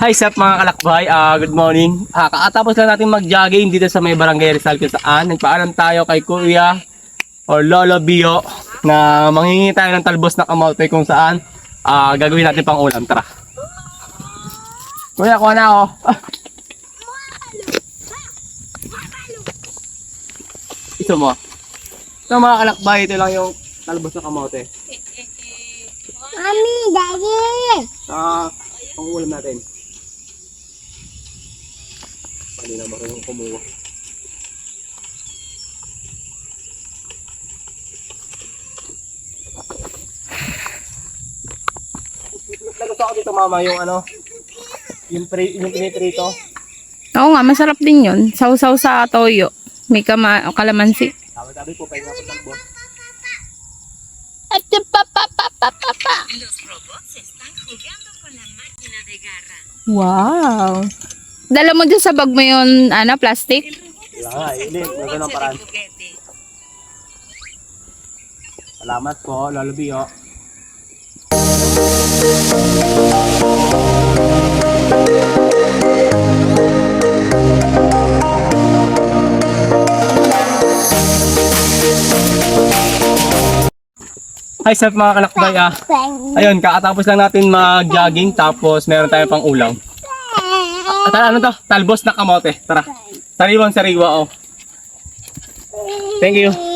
Hi sa mga kalakbay, ah good morning. Ah kaatapos lang natin mag-jogging dito sa may barangay Rizal kung saan nagpaalam tayo kay Kuya or Lolo Bio na manghingi tayo ng talbos na kamote kung saan ah gagawin natin pang ulam. Tara. Kuya, kuha na ako. Ah. Ito mo. Ito mga kalakbay, ito lang yung talbos na kamote. Mami, Daddy! Sa pang ulam natin. Pwede na marunong kumuha. Nagusto ko dito mama yung ano, yung, pre, yung piniprito. Oo nga, masarap din yun. Sausaw sa toyo. May kama kalamansi. Sabi-sabi po, pahinga po ng boss. At pa pa pa pa pa pa. Los robots están jugando con la máquina de garra. Wow. Dala mo dyan sa bag mo yun, ano, plastic? Wala nga, eh. hindi, gano'n ang paraan. Salamat po, Lolo Bio. Hi sa mga kalakbay ah. Ayun, kakatapos lang natin mag-jogging tapos meron tayong pang ulam. At ano to? Talbos na kamote. Tara. Sariwang sariwa oh. Thank you.